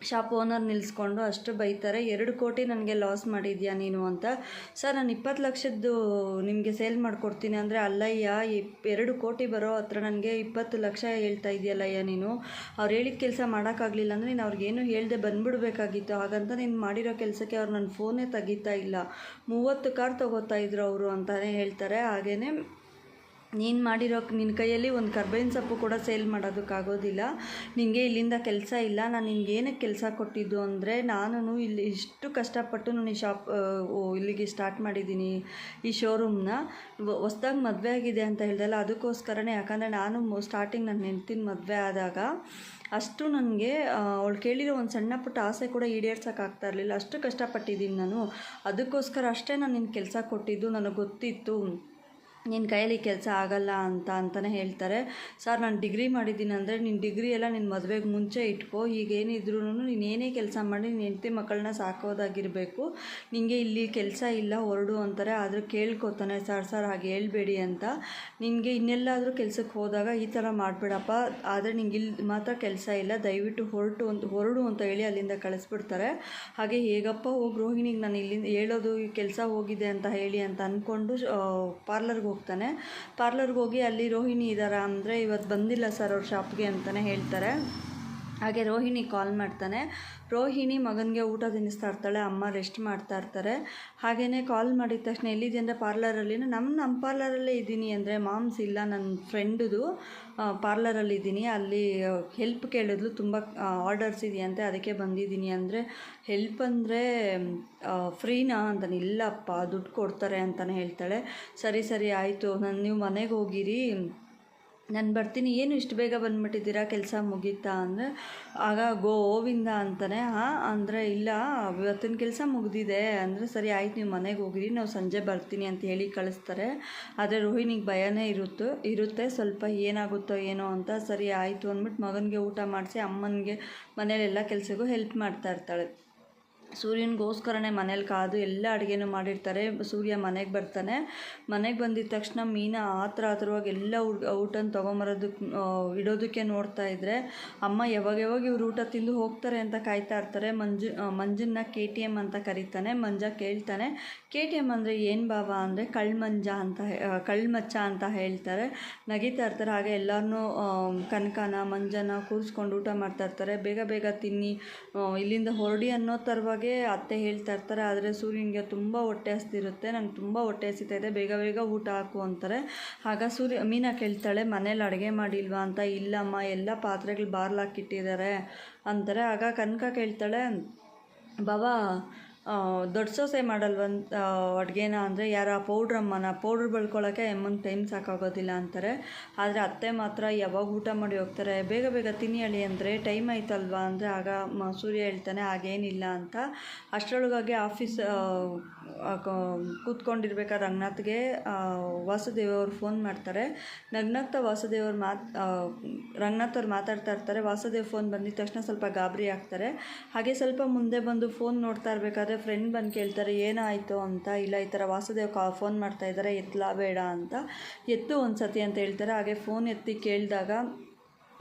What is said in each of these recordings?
Shop owner ನಿಲ್ಲಿಸ್ಕೊಂಡು ಅಷ್ಟು ಬೈತಾರೆ, ಎರಡು ಕೋಟಿ ನನಗೆ ಲಾಸ್ ಮಾಡಿದ್ಯಾ ನೀನು ಅಂತ. ಸರ್, ನಾನು ಇಪ್ಪತ್ತು ಲಕ್ಷದ್ದು ನಿಮಗೆ ಸೇಲ್ ಮಾಡಿಕೊಡ್ತೀನಿ ಅಂದರೆ ಅಲ್ಲಯ್ಯ ಎರಡು ಕೋಟಿ ಬರೋ ಹತ್ರ ನನಗೆ ಇಪ್ಪತ್ತು ಲಕ್ಷ ಹೇಳ್ತಾ ಇದೆಯಲ್ಲಯ್ಯ ನೀನು. ಅವ್ರು ಹೇಳಿದ ಕೆಲಸ ಮಾಡೋಕ್ಕಾಗಲಿಲ್ಲ ಅಂದರೆ ನೀನು ಅವ್ರಿಗೇನು ಹೇಳ್ದೆ ಬಂದ್ಬಿಡ್ಬೇಕಾಗಿತ್ತು. ಹಾಗಂತ ನೀನು ಮಾಡಿರೋ ಕೆಲಸಕ್ಕೆ ಅವ್ರು ನನ್ನ ಫೋನೇ ತೆಗಿತಾ ಇಲ್ಲ. ಮೂವತ್ತು ಕಾರ್ ತೊಗೋತಾ ಇದ್ರು ಅವರು ಅಂತಲೇ ಹೇಳ್ತಾರೆ. ಹಾಗೆಯೇ ನೀನು ಮಾಡಿರೋ ನಿನ್ನ ಕೈಯಲ್ಲಿ ಒಂದು ಕರ್ಬೇವಿನ ಸೊಪ್ಪು ಕೂಡ ಸೇಲ್ ಮಾಡೋದಕ್ಕಾಗೋದಿಲ್ಲ. ನಿನಗೆ ಇಲ್ಲಿಂದ ಕೆಲಸ ಇಲ್ಲ. ನಾನು ನಿನ್ಗೆ ಏನಕ್ಕೆ ಕೆಲಸ ಕೊಟ್ಟಿದ್ದು ಅಂದರೆ ನಾನು ಇಲ್ಲಿ ಇಷ್ಟು ಕಷ್ಟಪಟ್ಟು ನಾನು ಈ ಶಾಪ್ ಇಲ್ಲಿಗೆ ಸ್ಟಾರ್ಟ್ ಮಾಡಿದ್ದೀನಿ ಈ ಶೋರೂಮ್ನ. ಹೊಸ್ದಾಗಿ ಮದುವೆ ಆಗಿದೆ ಅಂತ ಹೇಳ್ದಲ್ಲ ಅದಕ್ಕೋಸ್ಕರನೇ. ಯಾಕಂದರೆ ನಾನು ಸ್ಟಾರ್ಟಿಂಗ್ ನನ್ನ ಹೆಂಡ್ತಿನ ಮದುವೆ ಆದಾಗ ಅಷ್ಟು ನನಗೆ ಅವಳು ಕೇಳಿರೋ ಒಂದು ಸಣ್ಣ ಪುಟ್ಟ ಆಸೆ ಕೂಡ ಈಡೇರ್ಸೋಕ್ಕಾಗ್ತಾ ಇರಲಿಲ್ಲ. ಅಷ್ಟು ಕಷ್ಟಪಟ್ಟಿದ್ದೀನಿ ನಾನು. ಅದಕ್ಕೋಸ್ಕರ ಅಷ್ಟೇ ನಾನು ನಿನ್ನ ಕೆಲಸ ಕೊಟ್ಟಿದ್ದು. ನನಗೆ ಗೊತ್ತಿತ್ತು. ನಿನ್ನ ಕೈಯಲ್ಲಿ ಕೆಲಸ ಆಗಲ್ಲ ಅಂತ ಅಂತಲೇ ಹೇಳ್ತಾರೆ. ಸರ್, ನಾನು ಡಿಗ್ರಿ ಮಾಡಿದ್ದೀನಿ ಅಂದರೆ ನಿನ್ನ ಡಿಗ್ರಿ ಎಲ್ಲ ನಿನ್ನ ಮದುವೆಗೆ ಮುಂಚೆ ಇಟ್ಕೋ. ಈಗ ಏನಿದ್ರು ನೀನು ಏನೇ ಕೆಲಸ ಮಾಡಿ ನಿನ್ನ ಹೆಂಡತಿ ಮಕ್ಕಳನ್ನ ಸಾಕೋದಾಗಿರಬೇಕು. ನಿನಗೆ ಇಲ್ಲಿ ಕೆಲಸ ಇಲ್ಲ, ಹೊರಡು ಅಂತಾರೆ. ಆದರೆ ಕೇಳ್ಕೊತಾನೆ ಸರ್ ಸರ್, ಹಾಗೆ ಹೇಳ್ಬೇಡಿ ಅಂತ. ನಿನಗೆ ಇನ್ನೆಲ್ಲಾದರೂ ಕೆಲಸಕ್ಕೆ ಹೋದಾಗ ಈ ಥರ ಮಾಡಬೇಡಪ್ಪ. ಆದರೆ ನಿಂಗೆ ಇಲ್ಲಿ ಮಾತ್ರ ಕೆಲಸ ಇಲ್ಲ. ದಯವಿಟ್ಟು ಹೊರಟು ಅಂತ, ಹೊರಡು ಅಂತ ಹೇಳಿ ಅಲ್ಲಿಂದ ಕಳಿಸ್ಬಿಡ್ತಾರೆ. ಹಾಗೆ ಹೇಗಪ್ಪ ಹೋಗಿ ರೋಹಿಣಿಗೆ ನಾನು ಇಲ್ಲಿಂದ ಹೇಳೋದು ಕೆಲಸ ಹೋಗಿದೆ ಅಂತ ಹೇಳಿ ಅಂತ ಅಂದ್ಕೊಂಡು ಪಾರ್ಲರ್ಗೆ ಹೋಗ್ತಾನೆ. ಪಾರ್ಲರ್ಗೆ ಹೋಗಿ ಅಲ್ಲಿ ರೋಹಿಣಿ ಇದ್ದಾರಾ ಅಂದರೆ ಇವತ್ತು ಬಂದಿಲ್ಲ ಸರ್ ಅವ್ರ ಶಾಪ್ಗೆ ಅಂತಲೇ ಹೇಳ್ತಾರೆ. ಹಾಗೆ ರೋಹಿಣಿ ಕಾಲ್ ಮಾಡ್ತಾನೆ. ರೋಹಿಣಿ ಮಗನಿಗೆ ಊಟ ತಿನ್ನಿಸ್ತಾ ಇರ್ತಾಳೆ, ಅಮ್ಮ ರೆಸ್ಟ್ ಮಾಡ್ತಾ ಇರ್ತಾರೆ. ಹಾಗೆಯೇ ಕಾಲ್ ಮಾಡಿದ ತಕ್ಷಣ ಎಲ್ಲಿದೆ ಅಂದರೆ ಪಾರ್ಲರಲ್ಲಿ ನಮ್ಮ ನಮ್ಮ ಪಾರ್ಲರಲ್ಲೇ ಇದ್ದೀನಿ ಅಂದರೆ ಮಾಮ್ಸ್ ಇಲ್ಲ ನನ್ನ ಫ್ರೆಂಡುದು ಪಾರ್ಲರಲ್ಲಿ ಇದ್ದೀನಿ. ಅಲ್ಲಿ ಹೆಲ್ಪ್ ಕೇಳಿದ್ಲು, ತುಂಬ ಆರ್ಡರ್ಸ್ ಇದೆಯಂತೆ, ಅದಕ್ಕೆ ಬಂದಿದ್ದೀನಿ ಅಂದರೆ ಹೆಲ್ಪ್ ಅಂದರೆ ಫ್ರೀನಾ ಅಂತಾನೆ. ಇಲ್ಲಪ್ಪ, ದುಡ್ಡು ಕೊಡ್ತಾರೆ ಅಂತಲೇ ಹೇಳ್ತಾಳೆ. ಸರಿ ಸರಿ, ಆಯಿತು, ನಾನು, ನೀವು ಮನೆಗೆ ಹೋಗಿರಿ. ನಾನು ಬರ್ತೀನಿ, ಏನು ಇಷ್ಟು ಬೇಗ ಬಂದುಬಿಟ್ಟಿದ್ದೀರಾ? ಕೆಲಸ ಮುಗೀತಾ ಅಂದರೆ, ಆಗ ಗೋವಿಂದ ಅಂತಾನೆ ಹಾಂ ಅಂದರೆ ಇಲ್ಲ, ಇವತ್ತಿನ ಕೆಲಸ ಮುಗಿದಿದೆ, ಅಂದರೆ ಸರಿ ಆಯ್ತು, ನೀವು ಮನೆಗೆ ಹೋಗಿರಿ, ನಾವು ಸಂಜೆ ಬರ್ತೀನಿ ಅಂತ ಹೇಳಿ ಕಳಿಸ್ತಾರೆ. ಆದರೆ ರೋಹಿಣಿಗೆ ಭಯನೇ ಇರುತ್ತೆ ಇರುತ್ತೆ, ಸ್ವಲ್ಪ ಏನಾಗುತ್ತೋ ಏನೋ ಅಂತ, ಸರಿ ಆಯಿತು ಅಂದ್ಬಿಟ್ಟು ಮಗನಿಗೆ ಊಟ ಮಾಡಿಸಿ, ಅಮ್ಮನಿಗೆ ಮನೇಲೆಲ್ಲ ಕೆಲಸಕ್ಕೂ ಹೆಲ್ಪ್ ಮಾಡ್ತಾ ಇರ್ತಾಳೆ. ಸೂರ್ಯನಿಗೋಸ್ಕರನೇ ಮನೇಲಿ ಕಾದು ಎಲ್ಲ ಅಡುಗೆನೂ ಮಾಡಿರ್ತಾರೆ. ಸೂರ್ಯ ಮನೆಗೆ ಬರ್ತಾನೆ. ಮನೆಗೆ ಬಂದಿದ್ದ ತಕ್ಷಣ ಮೀನು ಆತರ ಆತರವಾಗಿ ಎಲ್ಲ ಊಟ ಊಟನ ತೊಗೊಂಬರೋದಕ್ಕೆ ಇಡೋದಕ್ಕೆ ನೋಡ್ತಾ ಇದ್ದರೆ ಅಮ್ಮ, ಯಾವಾಗ ಯಾವಾಗ ಇವ್ರು ಊಟ ತಿಂದು ಹೋಗ್ತಾರೆ ಅಂತ ಕಾಯ್ತಾ ಇರ್ತಾರೆ. ಮಂಜು ಮಂಜನ್ನ ಕೆ ಟಿ ಎಂ ಅಂತ ಕರೀತಾನೆ. ಮಂಜ ಕೇಳ್ತಾನೆ. ಕೆ ಟಿ ಎಂ ಅಂದರೆ ಏನು ಭಾವ ಅಂದರೆ ಕಳ್ಮಂಜ ಅಂತ ಕಳ್ಮಚ್ಚ ಅಂತ ಹೇಳ್ತಾರೆ. ನಗಿತಾ ಇರ್ತಾರೆ. ಹಾಗೆ ಎಲ್ಲರನ್ನೂ ಕನಕನ, ಮಂಜನ ಕೂರಿಸ್ಕೊಂಡು ಊಟ ಮಾಡ್ತಾ ಇರ್ತಾರೆ. ಬೇಗ ಬೇಗ ತಿನ್ನಿ ಇಲ್ಲಿಂದ ಹೊರಡಿ ಅನ್ನೋ ಥರವಾಗೆ ಅತ್ತೆ ಹೇಳ್ತಾ ಇರ್ತಾರೆ, ಆದರೆ ಸೂರ್ಯನಿಗೆ ತುಂಬ ಹೊಟ್ಟೆ ಹಸ್ತಿರುತ್ತೆ ನಂಗೆ ತುಂಬ ಹೊಟ್ಟೆ ಹಸಿತಾ ಇದೆ, ಬೇಗ ಬೇಗ ಊಟ ಹಾಕು ಅಂತಾರೆ. ಆಗ ಸೂರ್ಯ, ಮೀನಾ ಕೇಳ್ತಾಳೆ, ಮನೇಲಿ ಅಡುಗೆ ಮಾಡಿಲ್ವಾ ಅಂತ. ಇಲ್ಲಮ್ಮ, ಎಲ್ಲ ಪಾತ್ರೆಗಳು ಬಾರ್ಲಾಕಿಟ್ಟಿದ್ದಾರೆ ಅಂತಾರೆ. ಆಗ ಕನಕ ಕೇಳ್ತಾಳೆ ಬಾಬಾ ದೊಡ್ಡ ಸೊಸೆ ಮಾಡಲ್ವಂತ ಅಡುಗೆನ ಅಂದರೆ ಯಾರು ಆ ಪೌಡ್ರ್ ಬಳ್ಕೊಳ್ಳೋಕ್ಕೆ ಅಮ್ಮನ ಟೈಮ್ ಸಾಕಾಗೋದಿಲ್ಲ ಅಂತಾರೆ. ಆದರೆ ಅತ್ತೆ ಮಾತ್ರ ಯಾವಾಗ ಊಟ ಮಾಡಿ ಹೋಗ್ತಾರೆ, ಬೇಗ ಬೇಗ ತಿನ್ನಿ ಹೇಳಿ ಅಂದರೆ ಟೈಮ್ ಆಯ್ತಲ್ವಾ ಅಂದರೆ ಆಗ ಸೂರ್ಯ ಹೇಳ್ತಾನೆ ಆಗೇನಿಲ್ಲ ಅಂತ. ಅಷ್ಟರೊಳಗಾಗಿ ಆಫೀಸ್ ಕೂತ್ಕೊಂಡಿರ್ಬೇಕಾದ್ರೆ ರಂಗನಾಥ್ಗೆ ವಾಸುದೇವ ಅವ್ರು ಫೋನ್ ಮಾಡ್ತಾರೆ. ನಗ್ನಗ್ತಾ ವಾಸುದೇವ್ ಅವ್ರು ಮಾತು ರಂಗನಾಥ್ ಅವ್ರು ಮಾತಾಡ್ತಾ ಇರ್ತಾರೆ. ವಾಸುದೇವ್ ಫೋನ್ ಬಂದಿದ ತಕ್ಷಣ ಸ್ವಲ್ಪ ಗಾಬರಿ ಆಗ್ತಾರೆ. ಹಾಗೆ ಸ್ವಲ್ಪ ಮುಂದೆ ಬಂದು ಫೋನ್ ನೋಡ್ತಾ ಇರಬೇಕಾದ್ರೆ ಫ್ರೆಂಡ್ ಬಂದು ಕೇಳ್ತಾರೆ, ಏನಾಯಿತು ಅಂತ, ಇಲ್ಲ ಈ ಥರ ವಾಸುದೇವ್ ಕಾ ಫೋನ್ ಮಾಡ್ತಾ ಇದ್ದಾರೆ ಎತ್ತಲಾ ಬೇಡ ಅಂತ. ಎತ್ತು ಒಂದು ಸತಿ ಅಂತ ಹೇಳ್ತಾರೆ, ಹಾಗೆ ಫೋನ್ ಎತ್ತಿ ಕೇಳಿದಾಗ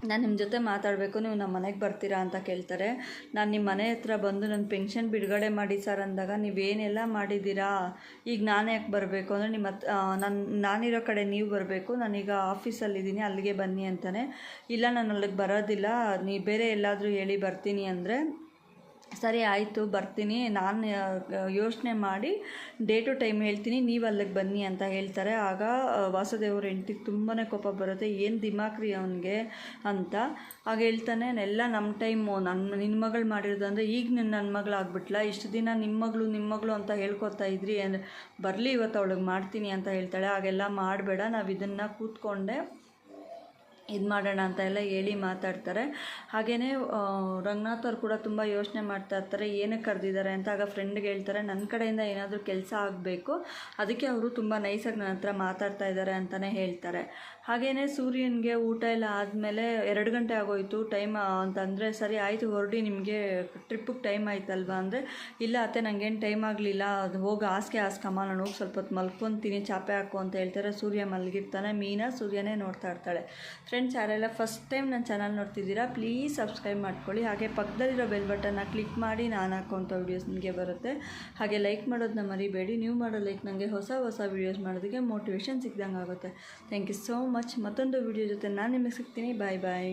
ನಾನು ನಿಮ್ಮ ಜೊತೆ ಮಾತಾಡಬೇಕು, ನೀವು ನಮ್ಮ ಮನೆಗೆ ಬರ್ತೀರಾ ಅಂತ ಕೇಳ್ತಾರೆ. ನಾನು ನಿಮ್ಮ ಮನೆ ಹತ್ರ ಬಂದು ನನ್ನ ಪೆನ್ಷನ್ ಬಿಡುಗಡೆ ಮಾಡಿ ಸರ್ ಅಂದಾಗ ನೀವೇನೆಲ್ಲ ಮಾಡಿದ್ದೀರಾ? ಈಗ ನಾನು ಯಾಕೆ ಬರಬೇಕು ಅಂದರೆ ನಿಮ್ಮ ಹತ್ ನಾನು, ನಾನಿರೋ ಕಡೆ ನೀವು ಬರಬೇಕು, ನಾನೀಗ ಆಫೀಸಲ್ಲಿದ್ದೀನಿ ಅಲ್ಲಿಗೆ ಬನ್ನಿ ಅಂತಾನೆ. ಇಲ್ಲ, ನಾನು ಅಲ್ಲಿಗೆ ಬರೋದಿಲ್ಲ, ನೀ ಬೇರೆ ಎಲ್ಲಾದರೂ ಹೇಳಿ ಬರ್ತೀನಿ ಅಂದರೆ ಸರಿ ಆಯಿತು, ಬರ್ತೀನಿ. ನಾನು ಯೋಚನೆ ಮಾಡಿ ಡೇ ಟು ಟೈಮ್ ಹೇಳ್ತೀನಿ. ನೀವು ಅಲ್ಲಿಗೆ ಬನ್ನಿ ಅಂತ ಹೇಳ್ತಾರೆ. ಆಗ ವಾಸುದೇವ್ರ ಹೆಂಡ್ತಿಗೆ ತುಂಬಾ ಕೋಪ ಬರುತ್ತೆ. ಏನು ದಿಮಾಕ್ರಿ ಅವನಿಗೆ ಅಂತ. ಆಗ ಹೇಳ್ತಾನೆ ಎಲ್ಲ ನಮ್ಮ ಟೈಮು. ನನ್ನ ನಿನ್ನ ಮಗಳು ಮಾಡಿರೋದು ಅಂದರೆ ಈಗ ನಿನ್ನ ನನ್ನ ಮಗಳು ಆಗ್ಬಿಟ್ಲ? ಇಷ್ಟು ದಿನ ನಿಮ್ಮ ಮಗಳು ನಿಮ್ಮ ಮಗಳು ಅಂತ ಹೇಳ್ಕೊತಾ ಇದ್ರಿ ಅಂದರೆ ಬರಲಿ ಇವತ್ತು ಅವಳಿಗೆ ಮಾಡ್ತೀನಿ ಅಂತ ಹೇಳ್ತಾಳೆ. ಹಾಗೆಲ್ಲ ಮಾಡಬೇಡ. ನಾವು ಇದನ್ನು ಕೂತ್ಕೊಂಡೆ ಇದು ಮಾಡೋಣ ಅಂತ ಎಲ್ಲ ಹೇಳಿ ಮಾತಾಡ್ತಾರೆ. ಹಾಗೆಯೇ ರಂಗನಾಥ್ ಅವ್ರು ಕೂಡ ತುಂಬ ಯೋಚನೆ ಮಾಡ್ತಾ ಇರ್ತಾರೆ, ಏನಕ್ಕೆ ಕರೆದಿದ್ದಾರೆ ಅಂತ. ಆಗ ಫ್ರೆಂಡ್ಗೆ ಹೇಳ್ತಾರೆ ನನ್ನ ಕಡೆಯಿಂದ ಏನಾದರೂ ಕೆಲಸ ಆಗಬೇಕು. ಅದಕ್ಕೆ ಅವರು ತುಂಬ ನೈಸಾಗಿ ನನ್ನ ಹತ್ರ ಮಾತಾಡ್ತಾ ಇದ್ದಾರೆ ಅಂತಲೇ ಹೇಳ್ತಾರೆ. ಹಾಗೆಯೇ ಸೂರ್ಯನಿಗೆ ಊಟ ಎಲ್ಲ ಆದಮೇಲೆ ಎರಡು ಗಂಟೆ ಆಗೋಯ್ತು. ಟೈಮ್ ಅಂತಂದರೆ ಸರಿ, ಆಯಿತು, ಹೊರಡಿ ನಿಮಗೆ ಟ್ರಿಪ್ಪಿಗೆ ಟೈಮ್ ಆಯ್ತಲ್ವಾ? ಅಂದರೆ, ಇಲ್ಲ ಅತ್ತೆ ನನಗೇನು ಟೈಮ್ ಆಗಲಿಲ್ಲ. ಅದು ಹೋಗಿ ಹಾಸಿಗೆ ಹಾಸ್ಕಮ್ಮ ನಾನು ಹೋಗಿ ಸ್ವಲ್ಪ ಹೊತ್ತು ಮಲ್ಕೊತೀನಿ, ಚಾಪೆ ಹಾಕು ಅಂತ ಹೇಳ್ತಾರೆ. ಸೂರ್ಯ ಮಲಗಿರ್ತಾನೆ, ಮೀನಾ ಸೂರ್ಯನೇ ನೋಡ್ತಾ ಇರ್ತಾಳೆ. ಫ್ರೆಂಡ್ಸ್, ಯಾರೆಲ್ಲ ಫಸ್ಟ್ ಟೈಮ್ ನನ್ನ ಚಾನಲ್ ನೋಡ್ತಿದ್ದೀರಾ ಪ್ಲೀಸ್ ಸಬ್ಸ್ಕ್ರೈಬ್ ಮಾಡ್ಕೊಳ್ಳಿ. ಹಾಗೆ ಪಕ್ಕದಲ್ಲಿರೋ ಬೆಲ್ ಬಟನ್ನ ಕ್ಲಿಕ್ ಮಾಡಿ ನಾನು ಹಾಕೋಂಥ ವೀಡಿಯೋಸ್ ನಿಮಗೆ ಬರುತ್ತೆ. ಹಾಗೆ ಲೈಕ್ ಮಾಡೋದನ್ನ ಮರಿಬೇಡಿ. ನೀವು ಮಾಡೋ ಲೈಕ್ ನನಗೆ ಹೊಸ ಹೊಸ ವೀಡಿಯೋಸ್ ಮಾಡೋದಕ್ಕೆ ಮೋಟಿವೇಶನ್ ಸಿಕ್ದಂಗೆ ಆಗುತ್ತೆ ಥ್ಯಾಂಕ್ ಯು ಸೋ ಮಚ್ ಮತ್ತೊಂದು ವೀಡಿಯೋ ಜೊತೆ ನಾನು ನಿಮಗೆ ಸಿಗ್ತೀನಿ. ಬಾಯ್ ಬಾಯ್